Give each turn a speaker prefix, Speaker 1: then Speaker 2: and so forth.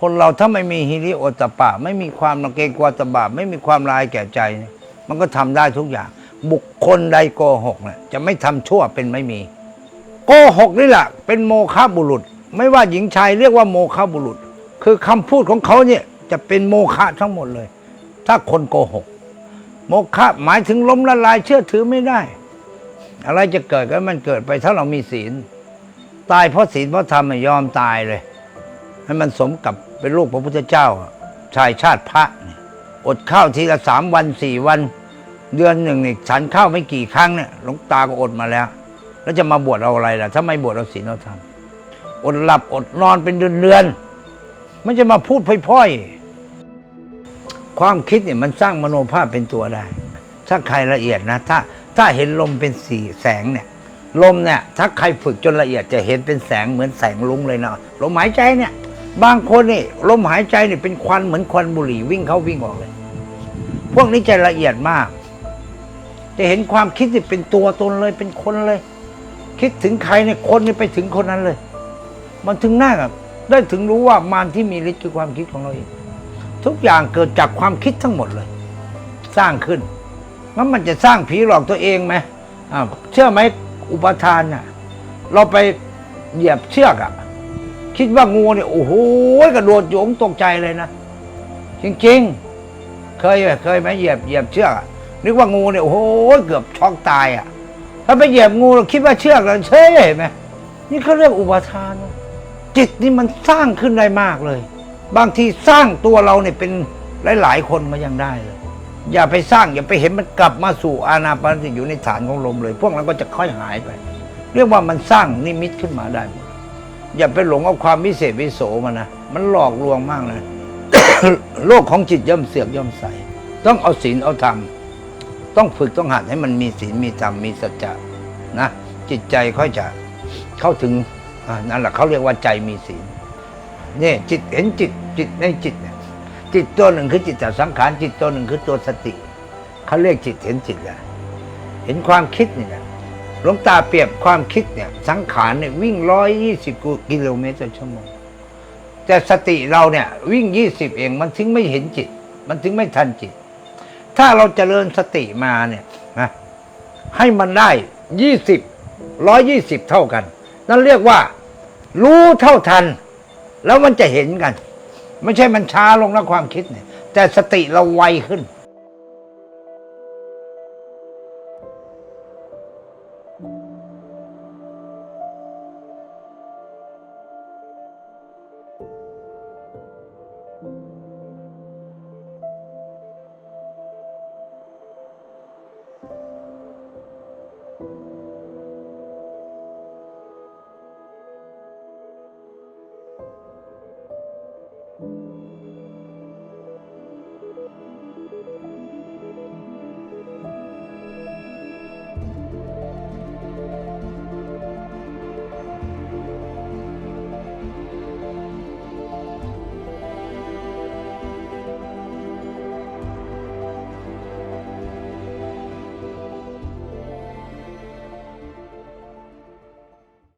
Speaker 1: คนเราถ้าไม่มีฮิริโอตปะ ไม่มีความระเกรงกลัวตบาปไม่มีความลายแก่ใจ มันก็ทำได้ทุกอย่าง บุคคลใดโกหกเนี่ยจะไม่ทำชั่วเป็นไม่มี โกหกนี่แหละเป็นโมฆะบุรุษ ไม่ว่าหญิงชายเรียกว่าโมฆะบุรุษ คือคำพูดของเขาเนี่ยจะเป็นโมฆะทั้งหมดเลย ถ้าคนโกหก โมฆะหมายถึงล้มละลายเชื่อถือไม่ได้ อะไรจะเกิดก็มันเกิดไปถ้าเรามีศีล ตายเพราะศีลเพราะธรรมอะยอมตายเลย ให้มันสมกับ เป็นลูกพระพุทธเจ้า ชายชาติพระ อดข้าวทีละสามวันสี่วัน เดือนหนึ่งนี่ฉันข้าวไม่กี่ครั้งเนี่ยหลวงตาก็อดมาแล้ว แล้วจะมาบวชเอาอะไรล่ะ ถ้าไม่บวชเอาศีลเอาธรรมอดหลับอดนอนเป็นเดือนๆไม่จะมาพูดพ่อยๆ ความคิดเนี่ยมันสร้างมโนภาพเป็นตัวได้ ถ้าใครละเอียดนะ ถ้าถ้าเห็นลมเป็นสีแสงเนี่ยลมเนี่ยถ้าใครฝึกจนละเอียดจะเห็นเป็นแสงเหมือนแสงลุงเลยเนาะลมหายใจเนี่ย บางคนนี่ลมหายใจเนี่ยเป็นควันเหมือนควันบุหรี่วิ่งเข้าวิ่งออกเลย พวกนี้จะละเอียดมาก จะเห็นความคิดที่เป็นตัวตนเลยเป็นคนเลย คิดถึงใครเนี่ยคนนี่ไปถึงคนนั้นเลย มันถึงหน้ากับได้ถึงรู้ว่ามารที่มีฤทธิ์คือความคิดของเราเองทุกอย่างเกิดจากความคิดทั้งหมดเลย สร้างขึ้นงั้นมันจะสร้างผีหลอกตัวเองไหมอ่าเชื่อไหมอุปทานน่ะ เราไปเหยียบเชือกอะ คิดว่างูเนี่ยโอ้โหกระโดดโยงตกใจเลยนะ จริงๆ เคยเคยไหมเหยียบเหยียบเชือกนึกว่างูเนี่ยโอ้โหเกือบช็อกตายอะถ้าไปเหยียบงูเราคิดว่าเชือกเราเฉยเห็นไหมนี่เขาเรียกอุปทาน จิตนี่มันสร้างขึ้นได้มากเลย บางทีสร้างตัวเราเนี่ยเป็นหลายๆคนมายังได้เลยอย่าไปสร้างอย่าไปเห็นมันกลับมาสู่อานาปานสติอยู่ในฐานของลมเลย พวกนั้นก็จะค่อยหายไป เรียกว่ามันสร้างนิมิตขึ้นมาได้ อย่าไปหลงเอาความวิเศษวิโสมันนะมันหลอกลวงมากเลยโลกของจิตย่อมเสื่อมย่อมใส ต้องเอาศีลเอาธรรมต้องฝึกต้องหัดให้มันมีศีลมีธรรมมีสัจจะนะจิตใจค่อยจะเข้าถึงนั่นแหละเขาเรียกว่าใจมีศีลนี่จิตเห็นจิตจิตในจิตเนี่ยจิตตัวหนึ่งคือจิตตสังขารจิตตัวหนึ่งคือตัวสติเขาเรียกจิตเห็นจิตแหละเห็นความคิดนี่นะ หลวงตาเปรียบความคิดเนี่ย สังขารเนี่ยวิ่งร้อยยี่สิบกิโลเมตรต่อชั่วโมง แต่สติเราเนี่ยวิ่งยี่สิบเองมันถึงไม่เห็นจิต มันถึงไม่ทันจิต ถ้าเราเจริญสติมาเนี่ยนะให้มันได้ยี่สิบร้อยยี่สิบเท่ากัน นั่นเรียกว่า รู้เท่าทัน แล้วมันจะเห็นกัน ไม่ใช่มันช้าลงนะความคิดเนี่ย แต่สติเราไวขึ้น
Speaker 2: Thank you.